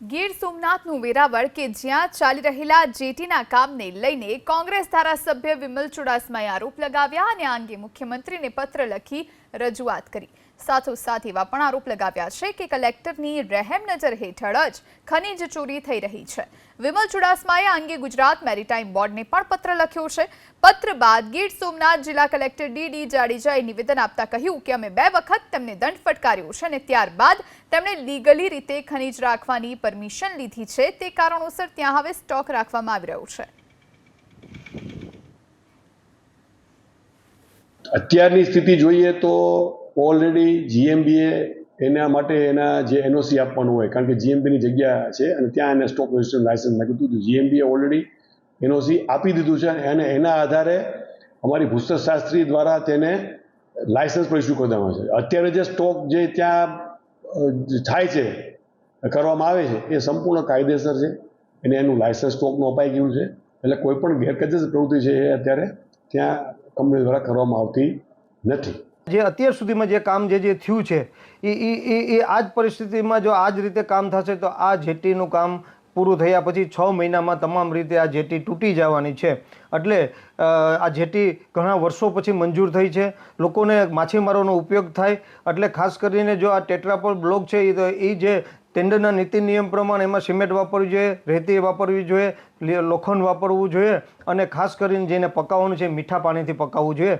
ગીર સોમનાથનું વેરાવળ કે જ્યાં ચાલી રહેલા જેટીના કામને લઈને કોંગ્રેસ ધારાસભ્ય વિમલ ચુડાસમાએ આરોપ લગાવ્યા અને આ અંગે મુખ્યમંત્રીને પત્ર લખી રજૂઆત કરી. સાથોસાથ એવા પણ આરોપ લગાવ્યા છે કે કલેક્ટરની રહેમ નજર હેઠળ જ ખનીજ ચોરી થઈ રહી છે. વિમલ ચુડાસમાએ આ અંગે ગુજરાત મેરીટાઈમ બોર્ડને પણ પત્ર લખ્યો છે. પત્ર બાદ ગીર સોમનાથ જિલ્લા કલેક્ટર ડી ડી જાડેજાએ નિવેદન આપતા કહ્યું કે અમે બે વખત તેમને દંડ ફટકાર્યો છે અને ત્યારબાદ તેમણે લીગલી રીતે ખનીજ રાખવાની પરમિશન લીધી છે તે કારણોસર ત્યાં હવે સ્ટોક રાખવામાં આવી રહ્યો છે. અત્યારની સ્થિતિ જોઈએ તો ઓલરેડી જીએમબીએ એના માટે એના જે એનઓસી આપવાનું હોય, કારણ કે જીએમબીની જગ્યા છે અને ત્યાં એને સ્ટોક રજિસ્ટ્રેશન લાયસન્સ નાખ્યું હતું. જીએમબીએ ઓલરેડી એનઓસી આપી દીધું છે અને એના આધારે અમારી ભૂસ્તરશાસ્ત્રી દ્વારા તેને લાયસન્સ પણ ઇસ્યુ કરી દેવામાં છે. અત્યારે જે સ્ટોક જે ત્યાં થાય છે કરવામાં આવે છે, એ સંપૂર્ણ કાયદેસર છે. એને એનું લાયસન્સ સ્ટોકનું અપાઈ ગયું છે. એટલે કોઈ પણ ગેરકાયદેસર પ્રવૃત્તિ છે એ અત્યારે ત્યાં કંપની દ્વારા કરવામાં આવતી નથી. જે અત્યાર સુધીમાં જે કામ જે જે થયું છે, એ એ એ આ જ પરિસ્થિતિમાં જો આ જ રીતે કામ થશે, તો આ જેટીનું કામ પૂરું થયા પછી છ મહિનામાં તમામ રીતે આ જેટી તૂટી જવાની છે. એટલે આ જેટી ઘણા વર્ષો પછી મંજૂર થઈ છે. લોકોને માછીમારોનો ઉપયોગ થાય. એટલે ખાસ કરીને જો આ ટેટ્રાપોલ બ્લોક છે એ જે ટેન્ડરના નીતિ નિયમ પ્રમાણે એમાં સિમેન્ટ વાપરવી જોઈએ, રેતી વાપરવી જોઈએ લોખંડ વાપરવું જોઈએ અને ખાસ કરીને જેને પકાવવાનું છે, મીઠા પાણીથી પકાવવું જોઈએ.